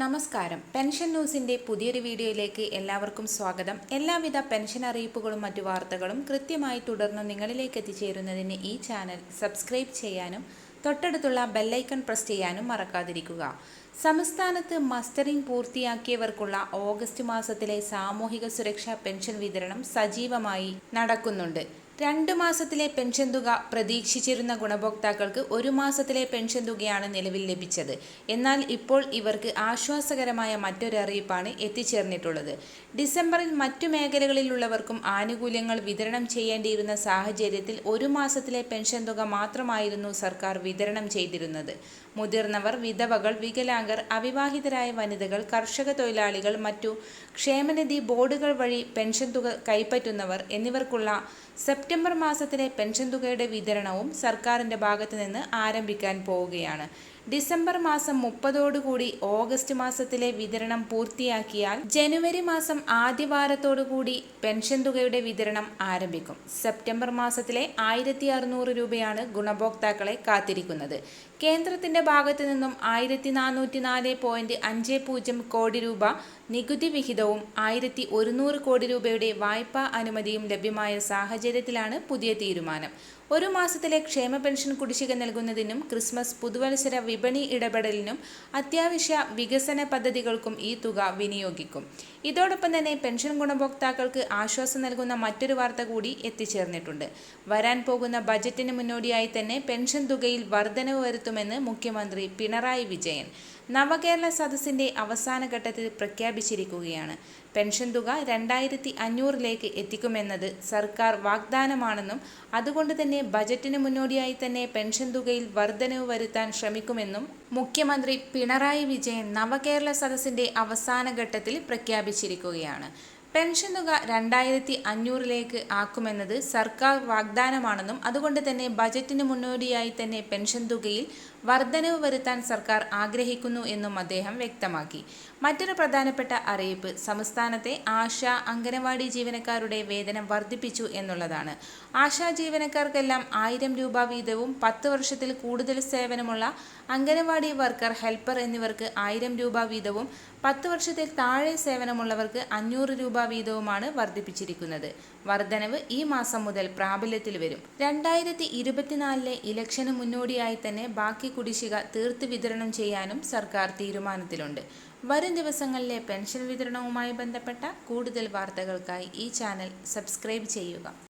നമസ്കാരം. പെൻഷൻ ന്യൂസിന്റെ പുതിയൊരു വീഡിയോയിലേക്ക് എല്ലാവർക്കും സ്വാഗതം. എല്ലാവിധ പെൻഷൻ അറിയിപ്പുകളും മറ്റു വാർത്തകളും കൃത്യമായി തുടർന്ന് നിങ്ങളിലേക്ക് എത്തിച്ചേരുന്നതിന് ഈ ചാനൽ സബ്സ്ക്രൈബ് ചെയ്യാനും തൊട്ടടുത്തുള്ള ബെല്ലൈക്കൺ പ്രസ് ചെയ്യാനും മറക്കാതിരിക്കുക. സംസ്ഥാനത്ത് മസ്റ്ററിംഗ് പൂർത്തിയാക്കിയവർക്കുള്ള ഓഗസ്റ്റ് മാസത്തിലെ സാമൂഹിക സുരക്ഷാ പെൻഷൻ വിതരണം സജീവമായി നടക്കുന്നുണ്ട്. രണ്ട് മാസത്തിലെ പെൻഷൻ തുക പ്രതീക്ഷിച്ചിരുന്ന ഗുണഭോക്താക്കൾക്ക് ഒരു മാസത്തിലെ പെൻഷൻ തുകയാണ് നിലവിൽ ലഭിച്ചത്. എന്നാൽ ഇപ്പോൾ ഇവർക്ക് ആശ്വാസകരമായ മറ്റൊരു അറിയിപ്പാണ് എത്തിച്ചേർന്നിട്ടുള്ളത്. ഡിസംബറിൽ മറ്റു മേഖലകളിലുള്ളവർക്കും ആനുകൂല്യങ്ങൾ വിതരണം ചെയ്യേണ്ടിയിരുന്ന സാഹചര്യത്തിൽ ഒരു മാസത്തിലെ പെൻഷൻ തുക മാത്രമായിരുന്നു സർക്കാർ വിതരണം ചെയ്തിരുന്നത്. മുതിർന്നവർ വിധവകൾ വികലാംഗർ അവിവാഹിതരായ വനിതകൾ കർഷക തൊഴിലാളികൾ മറ്റു ക്ഷേമനിധി ബോർഡുകൾ വഴി പെൻഷൻ തുക കൈപ്പറ്റുന്നവർ എന്നിവർക്കുള്ള സെപ്റ്റംബർ മാസത്തിലെ പെൻഷൻ തുകയുടെ വിതരണവും സർക്കാരിന്റെ ഭാഗത്തു നിന്ന് ആരംഭിക്കാൻ പോവുകയാണ്. ഡിസംബർ മാസം മുപ്പതോടുകൂടി ഓഗസ്റ്റ് മാസത്തിലെ വിതരണം പൂർത്തിയാക്കിയാൽ ജനുവരി മാസം ആദ്യവാരത്തോടുകൂടി പെൻഷൻ തുകയുടെ വിതരണം ആരംഭിക്കും. സെപ്റ്റംബർ മാസത്തിലെ ആയിരത്തി അറുന്നൂറ് രൂപയാണ് ഗുണഭോക്താക്കളെ കാത്തിരിക്കുന്നത്. കേന്ദ്രത്തിന്റെ ഭാഗത്തു നിന്നും ആയിരത്തി നാനൂറ്റി നാല് പോയിന്റ് അഞ്ച് പൂജ്യം കോടി രൂപ നികുതി വിഹിതവും ആയിരത്തി ഒരുന്നൂറ് കോടി രൂപയുടെ വായ്പാ അനുമതിയും ലഭ്യമായ സാഹചര്യത്തിലാണ് പുതിയ തീരുമാനം. ഒരു മാസത്തിലെ ക്ഷേമ പെൻഷൻ കുടിശ്ശിക നൽകുന്നതിനും ക്രിസ്മസ് പുതുവത്സര വിപണി ഇടപെടലിനും അത്യാവശ്യ വികസന പദ്ധതികൾക്കും ഈ തുക വിനിയോഗിക്കും. ഇതോടൊപ്പം തന്നെ പെൻഷൻ ഗുണഭോക്താക്കൾക്ക് ആശ്വാസം നൽകുന്ന മറ്റൊരു വാർത്ത കൂടി എത്തിച്ചേർന്നിട്ടുണ്ട്. വരാൻ പോകുന്ന ബജറ്റിന് മുന്നോടിയായി തന്നെ പെൻഷൻ തുകയിൽ വർധനവ് വരുത്തുമെന്ന് മുഖ്യമന്ത്രി പിണറായി വിജയൻ. നവകേരള സദസ്സിന്റെ അവസാന ഘട്ടത്തിൽ പ്രഖ്യാപിച്ചിരിക്കുകയാണ്. പെൻഷൻ തുക രണ്ടായിരത്തി അഞ്ഞൂറിലേക്ക് എത്തിക്കുമെന്നത് സർക്കാർ വാഗ്ദാനമാണെന്നും അതുകൊണ്ട് തന്നെ ബജറ്റിന് മുന്നോടിയായി തന്നെ പെൻഷൻ തുകയിൽ വർധനവ് വരുത്താൻ ശ്രമിക്കുമെന്നും മുഖ്യമന്ത്രി പിണറായി വിജയൻ നവകേരള സദസ്സിന്റെ അവസാന ഘട്ടത്തിൽ പ്രഖ്യാപിച്ചിരിക്കുകയാണ്. പെൻഷൻ തുക രണ്ടായിരത്തി അഞ്ഞൂറിലേക്ക് ആക്കുമെന്നത് സർക്കാർ വാഗ്ദാനമാണെന്നും അതുകൊണ്ട് തന്നെ ബജറ്റിന് മുന്നോടിയായി തന്നെ പെൻഷൻ തുകയിൽ വർധനവ് വരുത്താൻ സർക്കാർ ആഗ്രഹിക്കുന്നു എന്നും അദ്ദേഹം വ്യക്തമാക്കി. മറ്റൊരു പ്രധാനപ്പെട്ട അറിയിപ്പ് സംസ്ഥാനത്തെ ആശ അംഗനവാടി ജീവനക്കാരുടെ വേതനം വർദ്ധിപ്പിച്ചു എന്നുള്ളതാണ്. ആശാ ജീവനക്കാർക്കെല്ലാം ആയിരം രൂപ വീതവും പത്ത് വർഷത്തിൽ കൂടുതൽ സേവനമുള്ള അംഗനവാടി വർക്കർ ഹെൽപ്പർ എന്നിവർക്ക് ആയിരം രൂപ വീതവും പത്ത് വർഷത്തിൽ താഴെ സേവനമുള്ളവർക്ക് അഞ്ഞൂറ് രൂപ വീതവുമാണ് വർദ്ധിപ്പിച്ചിരിക്കുന്നത്. വർധനവ് ഈ മാസം മുതൽ പ്രാബല്യത്തിൽ വരും. രണ്ടായിരത്തി ഇരുപത്തിനാലിലെ ഇലക്ഷന് മുന്നോടിയായി തന്നെ ബാക്കി കുടിശ്ശിക തീർത്ത് വിതരണം ചെയ്യാനും സർക്കാർ തീരുമാനത്തിലുണ്ട്. വരും ദിവസങ്ങളിലെ പെൻഷൻ വിതരണവുമായി ബന്ധപ്പെട്ട കൂടുതൽ വാർത്തകൾക്കായി ഈ ചാനൽ സബ്സ്ക്രൈബ് ചെയ്യുക.